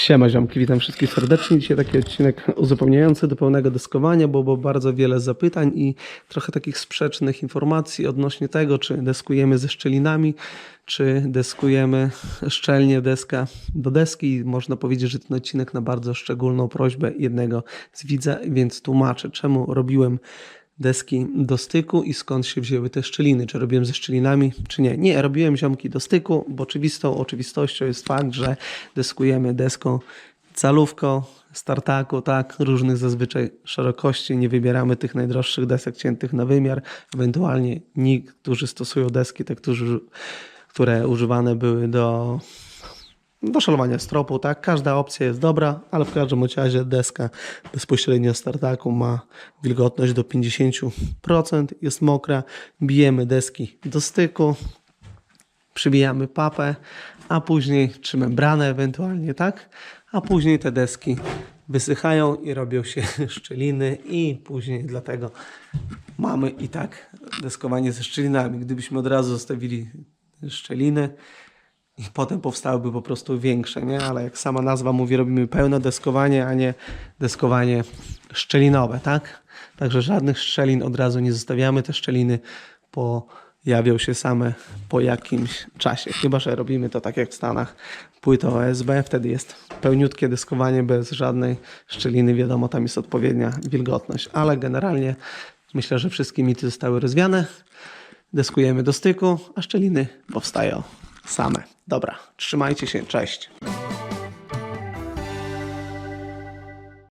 Siema ziomki, witam wszystkich serdecznie. Dzisiaj taki odcinek uzupełniający do pełnego deskowania, bo było bardzo wiele zapytań i trochę takich sprzecznych informacji odnośnie tego, czy deskujemy ze szczelinami, czy deskujemy szczelnie deska do deski. Można powiedzieć, że ten odcinek na bardzo szczególną prośbę jednego z widza, więc tłumaczę, czemu robiłem deski do styku i skąd się wzięły te szczeliny. Czy robiłem ze szczelinami, czy nie. Nie, robiłem ziomki do styku, bo oczywistą oczywistością jest fakt, że deskujemy deską calówką, startaku, tak, różnych zazwyczaj szerokości. Nie wybieramy tych najdroższych desek ciętych na wymiar. Ewentualnie niektórzy stosują deski, te, którzy, które używane były do do szalowania stropu, tak? Każda opcja jest dobra, ale w każdym razie deska bezpośrednio z tartaku ma wilgotność do 50%, jest mokra, bijemy deski do styku, przybijamy papę, a później, czy membranę ewentualnie, tak? A później te deski wysychają i robią się szczeliny i później dlatego mamy i tak deskowanie ze szczelinami. Gdybyśmy od razu zostawili szczeliny, i potem powstałyby po prostu większe, nie? Ale jak sama nazwa mówi, robimy pełne deskowanie, a nie deskowanie szczelinowe, tak? Także żadnych szczelin od razu nie zostawiamy. Te szczeliny pojawią się same po jakimś czasie. Chyba, że robimy to tak jak w Stanach, płytą OSB, wtedy jest pełniutkie deskowanie bez żadnej szczeliny. Wiadomo, tam jest odpowiednia wilgotność, ale generalnie myślę, że wszystkie mity zostały rozwiane. Deskujemy do styku, a szczeliny powstają same. Dobra, trzymajcie się, cześć.